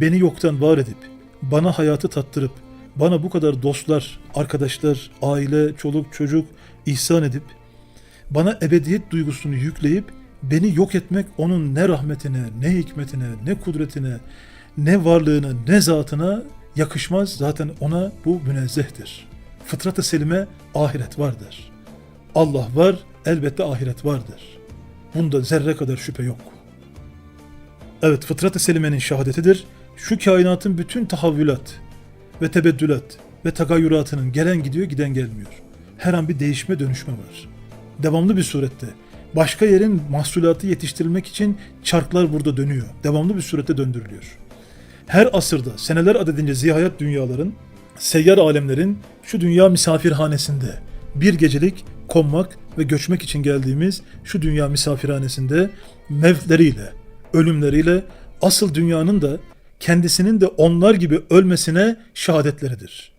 beni yoktan var edip, bana hayatı tattırıp, bana bu kadar dostlar, arkadaşlar, aile, çoluk, çocuk ihsan edip, bana ebediyet duygusunu yükleyip, beni yok etmek onun ne rahmetine, ne hikmetine, ne kudretine, ne varlığına, ne zatına yakışmaz. Zaten ona bu münezzehtir. Fıtrat-ı selime ahiret vardır. Allah var, elbette ahiret vardır. Bunda zerre kadar şüphe yok. Evet, fıtrat-ı selimenin şehadetidir. Şu kainatın bütün tahavvülat ve tebeddülat ve tagayyuratının gelen gidiyor, giden gelmiyor. Her an bir değişme, dönüşme var. Devamlı bir surette. Başka yerin mahsulatı yetiştirilmek için çarklar burada dönüyor. Devamlı bir surette döndürülüyor. Her asırda seneler adedince zihayat dünyaların, seyyar alemlerin şu dünya misafirhanesinde bir gecelik konmak ve göçmek için geldiğimiz şu dünya misafirhanesinde mevtleriyle, ölümleriyle asıl dünyanın da kendisinin de onlar gibi ölmesine şehadetleridir.